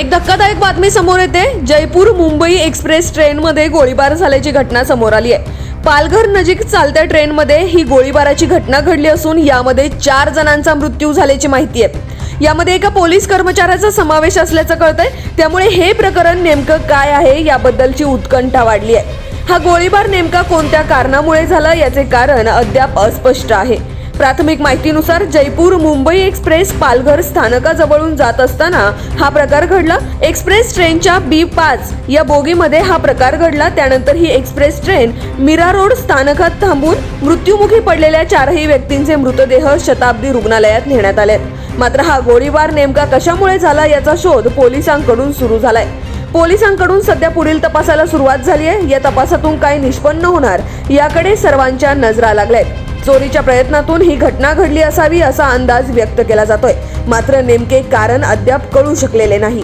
एक धक्कादायक बातमी समोर येते. जयपूर मुंबई एक्सप्रेस ट्रेनमध्ये गोळीबार झाल्याची घटना समोर आली आहे. पालघर नजीक चालत्या ट्रेनमध्ये ही गोळीबाराची घटना घडली असून यामध्ये चार जणांचा मृत्यू झाल्याची माहिती आहे. यामध्ये एका पोलीस कर्मचाऱ्याचा समावेश असल्याचं कळतंय. त्यामुळे हे प्रकरण नेमकं काय आहे याबद्दलची उत्कंठा वाढली आहे. हा गोळीबार नेमका कोणत्या कारणामुळे झाला याचे कारण अद्याप अस्पष्ट आहे. प्राथमिक माहितीनुसार जयपूर मुंबई एक्सप्रेस पालघर स्थानकाजवळून जात असताना हा प्रकार घडला. एक्सप्रेस ट्रेनच्या बी पाच या बोगीमध्ये हा प्रकार घडला. त्यानंतर ही एक्सप्रेस ट्रेन मीरा रोड स्थानकात थांबून मृत्युमुखी पडलेल्या चारही व्यक्तींचे मृतदेह शताब्दी रुग्णालयात नेण्यात आले मात्र हा गोळीबार नेमका कशामुळे झाला याचा शोध पोलिसांकडून सुरू झालाय. पोलिसांकडून सध्या पुढील तपासाला सुरुवात झाली आहे. या तपासातून काय निष्पन्न होणार याकडे सर्वांच्या नजरा लागल्यात चोरीच्या प्रयत्नातून ही घटना घडली असावी असा अंदाज व्यक्त केला जातोय. मात्र नेमके कारण अद्याप कळू शकलेले नाही.